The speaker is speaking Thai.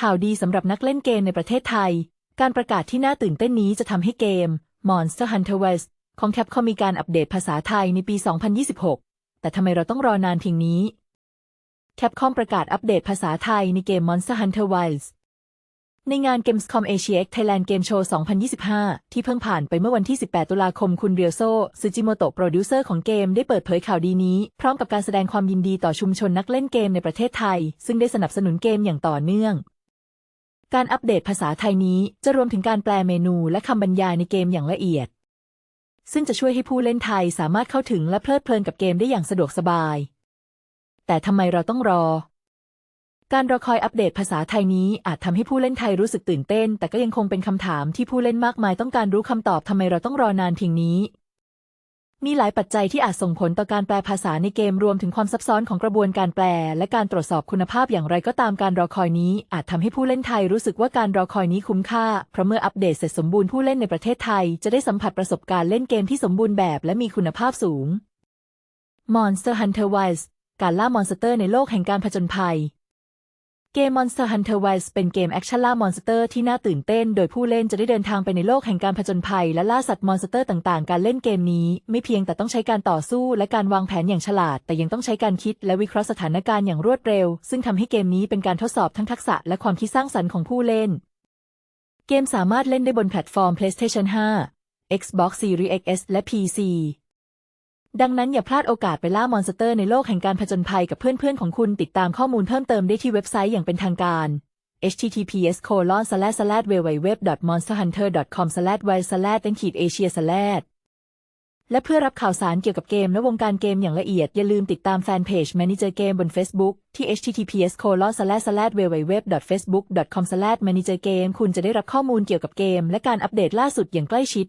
ข่าวดีสำหรับนักเล่นเกมในประเทศไทย การประกาศที่น่าตื่นเต้นนี้จะทำให้เกม Monster Hunter Rise ของ Capcom มีการอัปเดตภาษาไทยในปี 2026 แต่ทำไมเราต้องรอนานเพียงนี้ Capcom ประกาศอัปเดตภาษาไทยในเกม Monster Hunter Wilds ในงาน Gamescom Asia X Thailand Game Show 2025 ที่เพิ่งผ่านไปเมื่อวันที่ 18 ตุลาคม คุณเรียวโซซูจิโมโตะโปรดิวเซอร์ของเกมได้เปิดเผยข่าวดีนี้ พร้อมกับการแสดงความยินดีต่อชุมชนนักเล่นเกมในประเทศไทย ซึ่งได้สนับสนุนเกมอย่างต่อเนื่อง การอัปเดตภาษาไทยนี้จะรวมถึงการแปลเมนูและคำบรรยายในเกมอย่างละเอียด ซึ่งจะช่วยให้ผู้เล่นไทยสามารถเข้าถึงและเพลิดเพลินกับเกมได้อย่างสะดวกสบาย แต่ทำไมเราต้องรอ การรอคอยอัปเดตภาษาไทยนี้อาจทำให้ผู้เล่นไทยรู้สึกตื่นเต้น แต่ก็ยังคงเป็นคำถามที่ผู้เล่นมากมายต้องการรู้คำตอบทำไมเราต้องรอนานเพียงนี้ มีหลายปัจจัยที่อาจส่งผลต่อการแปลภาษาในเกมรวมถึงความซับซ้อนของกระบวนการแปล และการตรวจสอบคุณภาพอย่างไรก็ตามการรอคอยนี้ อาจทำให้ผู้เล่นไทยรู้สึกว่าการรอคอยนี้คุ้มค่า เพราะเมื่ออัปเดตเสร็จสมบูรณ์ผู้เล่นในประเทศไทย จะได้สัมผัสประสบการณ์เล่นเกมที่สมบูรณ์แบบและมีคุณภาพสูง Monster Hunter Wilds การล่ามอนสเตอร์ในโลกแห่งการผจญภัย เกม Monster Hunter Wilds เป็นเกมแอคชั่นล่ามอนสเตอร์ที่น่าตื่นเต้น โดยผู้เล่นจะได้เดินทางไปในโลกแห่งการผจญภัย และล่าสัตว์มอนสเตอร์ต่างๆ การเล่นเกมนี้ ไม่เพียงแต่ต้องใช้การต่อสู้และการวางแผนอย่างฉลาด แต่ยังต้องใช้การคิดและวิเคราะห์สถานการณ์อย่างรวดเร็ว ซึ่งทำให้เกมนี้เป็นการทดสอบทั้งทักษะและความคิดสร้างสรรค์ของผู้เล่น เกมสามารถเล่นได้บนแพลตฟอร์ม PlayStation 5 Xbox Series X และ PC ดังนั้นอย่าพลาดโอกาสไปล่ามอนสเตอร์ในโลกแห่งการผจญภัยกับเพื่อนๆของคุณติดตามข้อมูลเพิ่มเติมได้ที่เว็บไซต์อย่างเป็นทางการ https colon slash slash www monsterhunter com slash w slash ตั้งขีด asia slash และเพื่อรับข่าวสารเกี่ยวกับเกมและวงการเกมอย่างละเอียด อย่าลืมติดตามแฟนเพจ Manager Game บน Facebook ที่ https colon slash slash www facebook com slash manager game คุณจะได้รับข้อมูลเกี่ยวกับเกม และการอัปเดตล่าสุดอย่างใกล้ชิด